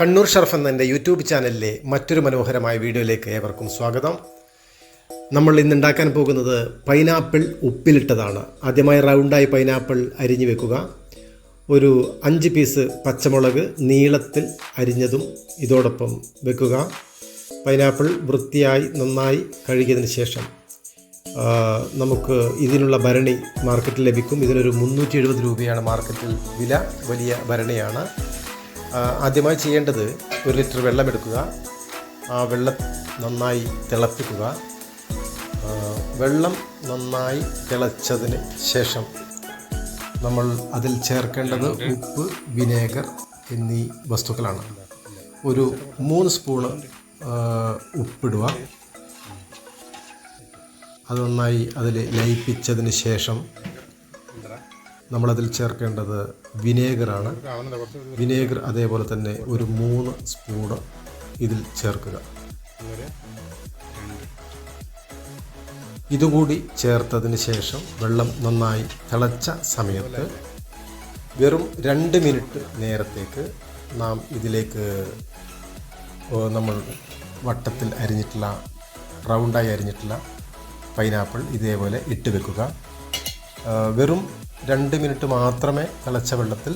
കണ്ണൂർ ഷർഫ് എന്ന എന്റെ യൂട്യൂബ് ചാനലിലെ മറ്റൊരു മനോഹരമായ വീഡിയോയിലേക്ക് ഏവർക്കും സ്വാഗതം. നമ്മൾ ഇന്ന് ഉണ്ടാക്കാൻ പോകുന്നത് പൈനാപ്പിൾ ഉപ്പിലിട്ടതാണ്. ആദ്യമായി റൗണ്ടായി പൈനാപ്പിൾ അരിഞ്ഞു വെക്കുക. ഒരു അഞ്ച് പീസ് പച്ചമുളക് നീളത്തിൽ അരിഞ്ഞതും ഇതോടൊപ്പം വെക്കുക. പൈനാപ്പിൾ വൃത്തിയായി നന്നായി കഴുകിയതിന് ശേഷം നമുക്ക് ഇതിനുള്ള ഭരണി മാർക്കറ്റിൽ ലഭിക്കും. ഇതിനൊരു മുന്നൂറ്റി എഴുപത് രൂപയാണ് മാർക്കറ്റിൽ വില. വലിയ ഭരണിയാണ്. ആദ്യമായി ചെയ്യേണ്ടത് ഒരു ലിറ്റർ വെള്ളം എടുക്കുക. ആ വെള്ളം നന്നായി തിളപ്പിക്കുക. വെള്ളം നന്നായി തിളച്ചതിന് ശേഷം നമ്മൾ അതിൽ ചേർക്കേണ്ടത് ഉപ്പ് വിനേഗർ എന്നീ വസ്തുക്കളാണ്. ഒരു മൂന്ന് സ്പൂണ് ഉപ്പിടുക. അത് നന്നായി അതിൽ ലയിപ്പിച്ചതിന് ശേഷം നമ്മളതിൽ ചേർക്കേണ്ടത് വിനേഗറാണ്. വിനേഗർ അതേപോലെ തന്നെ ഒരു മൂന്ന് സ്പൂണ് ഇതിൽ ചേർക്കുക. ഇതുകൂടി ചേർത്തതിന് ശേഷം വെള്ളം നന്നായി തിളച്ച സമയത്ത് വെറും രണ്ട് മിനിറ്റ് നേരത്തേക്ക് നാം ഇതിലേക്ക് നമ്മൾ വട്ടത്തിൽ അരിഞ്ഞിട്ടുള്ള റൗണ്ടായി അരിഞ്ഞിട്ടുള്ള പൈനാപ്പിൾ ഇതേപോലെ ഇട്ട് വെക്കുക. വെറും രണ്ട് മിനിറ്റ് മാത്രമേ തിളച്ച വെള്ളത്തിൽ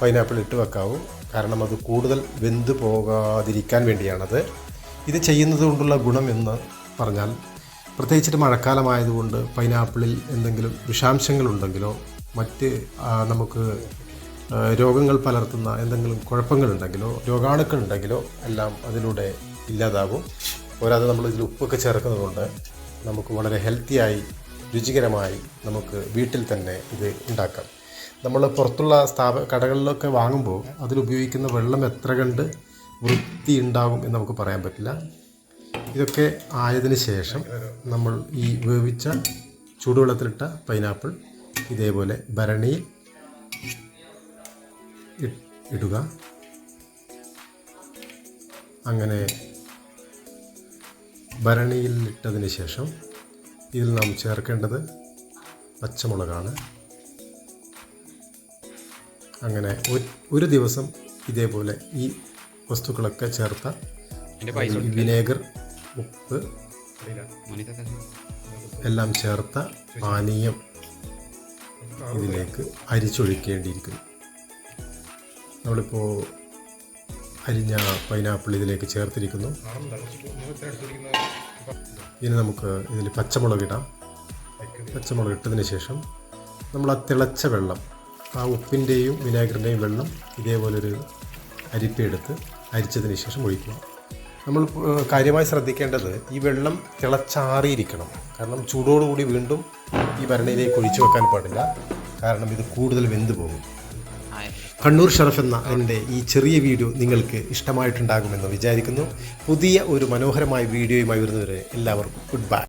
പൈനാപ്പിൾ ഇട്ട് വെക്കാവൂ. കാരണം അത് കൂടുതൽ വെന്ത് പോകാതിരിക്കാൻ വേണ്ടിയാണത്. ഇത് ചെയ്യുന്നത് കൊണ്ടുള്ള ഗുണം എന്ന് പറഞ്ഞാൽ പ്രത്യേകിച്ചിട്ട് മഴക്കാലമായതുകൊണ്ട് പൈനാപ്പിളിൽ എന്തെങ്കിലും വിഷാംശങ്ങളുണ്ടെങ്കിലോ മറ്റ് നമുക്ക് രോഗങ്ങൾ പലർത്തുന്ന എന്തെങ്കിലും കുഴപ്പങ്ങളുണ്ടെങ്കിലോ രോഗാണുക്കളുണ്ടെങ്കിലോ എല്ലാം അതിലൂടെ ഇല്ലാതാകും പോരാതെ നമ്മൾ ഇതിൽ ഉപ്പൊക്കെ ചേർക്കുന്നതുകൊണ്ട് നമുക്ക് വളരെ ഹെൽത്തിയായി രുചികരമായി നമുക്ക് വീട്ടിൽ തന്നെ ഇത് ഉണ്ടാക്കാം. നമ്മൾ പുറത്തുള്ള സ്ഥാപ കടകളിലൊക്കെ വാങ്ങുമ്പോൾ അതിലുപയോഗിക്കുന്ന വെള്ളം എത്ര കണ്ട് വൃത്തി ഉണ്ടാകും എന്ന് നമുക്ക് പറയാൻ പറ്റില്ല. ഇതൊക്കെ ആയതിന് ശേഷം നമ്മൾ ഈ വേവിച്ച ചൂടുവെള്ളത്തിലിട്ട പൈനാപ്പിൾ ഇതേപോലെ ഭരണിയിൽ ഇടുക. അങ്ങനെ ഭരണിയിൽ ഇട്ടതിന് ശേഷം ഇതിൽ നാം ചേർക്കേണ്ടത് പച്ചമുളകാണ്. അങ്ങനെ ഒരു- ദിവസം ഇതേപോലെ ഈ വസ്തുക്കളൊക്കെ ചേർത്ത വിനേഗർ ഉപ്പ് എല്ലാം ചേർത്ത പാനീയം ഇതിലേക്ക് അരിച്ചൊഴിക്കേണ്ടിയിരിക്കുന്നു. നമ്മളിപ്പോൾ അരിഞ്ഞ പൈനാപ്പിൾ ഇതിലേക്ക് ചേർത്തിരിക്കുന്നു. ഇനി നമുക്ക് ഇതിൽ പച്ചമുളക് ഇടാം. പച്ചമുളക് ഇട്ടതിന് ശേഷം നമ്മൾ ആ തിളച്ച വെള്ളം ആ ഉപ്പിന്റെയും വിനാഗിറിന്റെയും വെള്ളം ഇതേപോലൊരു അരിപ്പെടുത്ത് അരിച്ചതിന് ശേഷം ഒഴിക്കുക. നമ്മൾ കാര്യമായി ശ്രദ്ധിക്കേണ്ടത് ഈ വെള്ളം തിളച്ചാറിയിരിക്കണം. കാരണം ചൂടോടുകൂടി വീണ്ടും ഈ ഭരണിയിലേക്ക് ഒഴിച്ചു വെക്കാൻ പാടില്ല. കാരണം ഇത് കൂടുതൽ വെന്ത് പോകും. കണ്ണൂർ ഷറഫ് എന്ന എന്റെ ഈ ചെറിയ വീഡിയോ നിങ്ങൾക്ക് ഇഷ്ടമായിട്ടുണ്ടാകുമെന്ന് വിചാരിക്കുന്നു. പുതിയ ഒരു മനോഹരമായ വീഡിയോയുമായി വരുന്നവരെ എല്ലാവർക്കും ഗുഡ് ബൈ